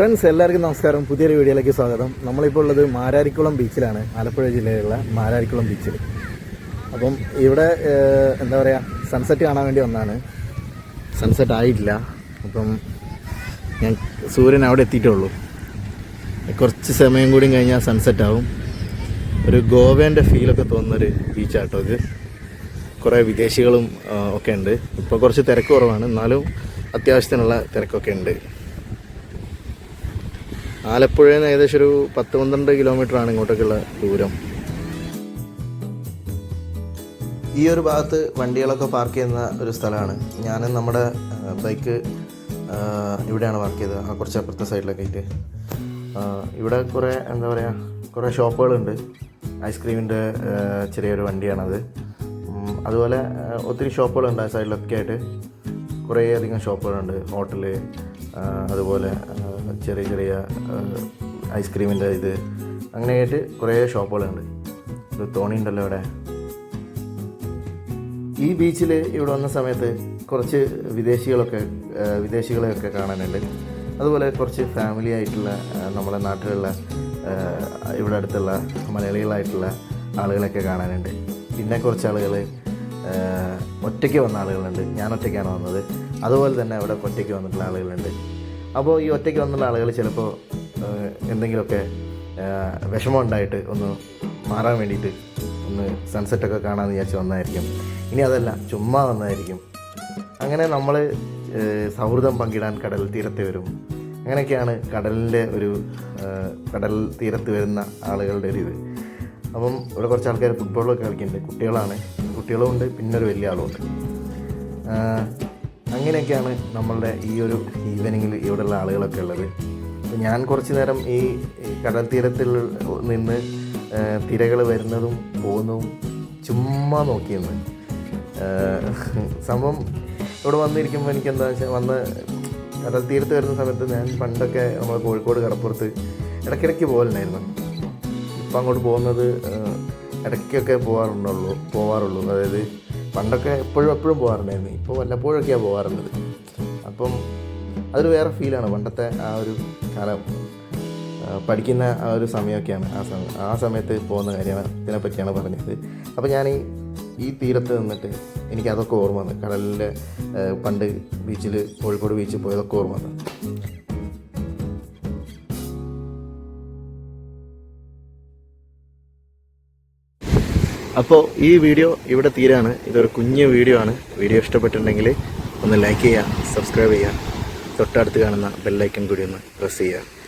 Friends എല്ലാവർക്കും നമസ്കാരം. പുതിയൊരു വീഡിയോയിലേക്ക് സ്വാഗതം. നമ്മളിപ്പോൾ ഉള്ളത് മാരാരിക്കുളം ബീച്ചിലാണ്. ആലപ്പുഴ ജില്ലയിലുള്ള മാരാരിക്കുളം ബീച്ചിൽ. അപ്പം ഇവിടെ എന്താ പറയുക സൺസെറ്റ് കാണാൻ വേണ്ടി വന്നാണ്. സൺസെറ്റ് ആയിട്ടില്ല. അപ്പം ഞാൻ സൂര്യൻ അവിടെ എത്തിയിട്ടുള്ളൂ കുറച്ച് സമയം കൂടി കഴിഞ്ഞാൽ സൺസെറ്റ് ആവും. ഒരു ഗോവേന്റെ ഫീലൊക്കെ തോന്നുന്നൊരു ബീച്ചാട്ടോ ഇത്. കുറേ വിദേശികളും ഒക്കെ ഉണ്ട്. ഇപ്പോൾ കുറച്ച് തിരക്ക് കുറവാണ്. എന്നാലും അത്യാവശ്യത്തിനുള്ള തിരക്കൊക്കെ ഉണ്ട്. ആലപ്പുഴയിൽ നിന്ന് ഏകദേശം ഒരു പത്ത് പന്ത്രണ്ട് കിലോമീറ്റർ ആണ് ഇങ്ങോട്ടേക്കുള്ള ദൂരം. ഈ ഒരു ഭാഗത്ത് വണ്ടികളൊക്കെ പാർക്ക് ചെയ്യുന്ന ഒരു സ്ഥലമാണ്. ഞാൻ നമ്മുടെ ബൈക്ക് ഇവിടെയാണ് പാർക്ക് ചെയ്തത്. ആ കുറച്ച് അപ്പുറത്തെ സൈഡിലൊക്കെ ആയിട്ട്. ഇവിടെ കുറേ എന്താ പറയുക കുറേ ഷോപ്പുകളുണ്ട്. ഐസ്ക്രീമിന്റെ ചെറിയൊരു വണ്ടിയാണത്. അതുപോലെ ഒത്തിരി ഷോപ്പുകളുണ്ട് ആ സൈഡിലൊക്കെ ആയിട്ട്. കുറേ അധികം ഷോപ്പുകളുണ്ട്. ഹോട്ടൽ ആ, അതുപോലെ ചെറിയ ചെറിയ ഐസ്ക്രീമിന്റെ ഇത്. അങ്ങനെയായിട്ട് കുറേ ഷോപ്പുകളുണ്ട്. ഇത് തോണി ഉണ്ടല്ലോ ഇവിടെ ഈ ബീച്ചിൽ ഇവിടെ വന്ന സമയത്ത് കുറച്ച് വിദേശികളൊക്കെ വിദേശികളെയൊക്കെ കാണാനുണ്ട്. അതുപോലെ കുറച്ച് ഫാമിലി ആയിട്ടുള്ള നമ്മുടെ നാട്ടിലുള്ള ഇവിടെ അടുത്തുള്ള മലയാളികളായിട്ടുള്ള ആളുകളൊക്കെ കാണാനുണ്ട്. പിന്നെ കുറച്ച് ആളുകൾ ഒറ്റയ്ക്ക് വന്ന ആളുകളുണ്ട്. ഞാൻ ഒറ്റയ്ക്കാണ് വന്നത്. അതുപോലെ തന്നെ അവിടെ ഒറ്റയ്ക്ക് വന്നിട്ടുള്ള ആളുകളുണ്ട്. അപ്പോൾ ഈ ഒറ്റയ്ക്ക് വന്നിട്ടുള്ള ആളുകൾ ചിലപ്പോൾ എന്തെങ്കിലുമൊക്കെ വിഷമം ഉണ്ടായിട്ട് ഒന്ന് മാറാൻ വേണ്ടിയിട്ട് ഒന്ന് സൺസെറ്റൊക്കെ കാണാമെന്ന് വിചാരിച്ച് വന്നായിരിക്കും ഇനി അതല്ല ചുമ്മാ വന്നതായിരിക്കും. അങ്ങനെ നമ്മൾ സൗഹൃദം പങ്കിടാൻ കടൽ തീരത്ത് വരും. അങ്ങനെയൊക്കെയാണ് കടലിന്റെ ഒരു കടൽ തീരത്ത് വരുന്ന ആളുകളുടെ ഒരു ഇത്. അപ്പം ഇവിടെ കുറച്ച് ആൾക്കാർ ഫുട്ബോളൊക്കെ കളിക്കുന്നുണ്ട്. കുട്ടികളാണ്. കുട്ടികളും ഉണ്ട് പിന്നെ ഒരു വലിയ ആളും ഉണ്ട് ആ, അങ്ങനെയൊക്കെയാണ് നമ്മളുടെ ഈ ഒരു ഈവനിങ്ങിൽ ഇവിടെയുള്ള ആളുകളൊക്കെ ഉള്ളത്. ഞാൻ കുറച്ച് നേരം ഈ കടൽ തീരത്തിൽ നിന്ന് തിരകൾ വരുന്നതും പോകുന്നതും ചുമ്മാ നോക്കിയെന്ന് സംഭവം ഇവിടെ വന്നിരിക്കുമ്പോൾ എനിക്ക് എന്താ വെച്ചാൽ വന്ന് കടൽ തീരത്ത് വരുന്ന സമയത്ത് ഞാൻ പണ്ടൊക്കെ നമ്മൾ കോഴിക്കോട് കടപ്പുറത്ത് ഇടയ്ക്കിടയ്ക്ക് പോകലുണ്ടായിരുന്നു. ഇപ്പം അങ്ങോട്ട് പോകുന്നത് ഇടയ്ക്കൊക്കെ പോകാറുണ്ടുള്ളൂ പോകാറുള്ളൂ അതായത് പണ്ടൊക്കെ എപ്പോഴും എപ്പോഴും പോകാറുണ്ടായിരുന്നു ഇപ്പോൾ വല്ലപ്പോഴൊക്കെയാണ് പോകാറുള്ളത് അപ്പം അതൊരു വേറെ ഫീലാണ് പണ്ടത്തെ ആ ഒരു കാലം പഠിക്കുന്ന ആ ഒരു സമയമൊക്കെയാണ് ആ സമയം ആ സമയത്ത് പോകുന്ന കാര്യമാണ് ഇതിനെപ്പറ്റിയാണ് പറഞ്ഞത്. അപ്പോൾ ഞാൻ ഈ ഈ തീരത്ത് നിന്നിട്ട് എനിക്ക് അതൊക്കെ ഓർമ്മ വന്നു. കടലിലെ പണ്ട് ബീച്ചിൽ കോഴിക്കോട് ബീച്ചിൽ പോയതൊക്കെ ഓർമ്മ വന്നു. അപ്പോൾ ഈ വീഡിയോ ഇവിടെ തീരാണ്. ഇതൊരു കുഞ്ഞു വീഡിയോ ആണ്. വീഡിയോ ഇഷ്ടപ്പെട്ടിട്ടുണ്ടെങ്കിൽ ഒന്ന് ലൈക്ക് ചെയ്യുക സബ്സ്ക്രൈബ് ചെയ്യുക. തൊട്ടടുത്ത് കാണുന്ന ബെല്ലൈക്കൺ കൂടി ഒന്ന് പ്രസ് ചെയ്യുക.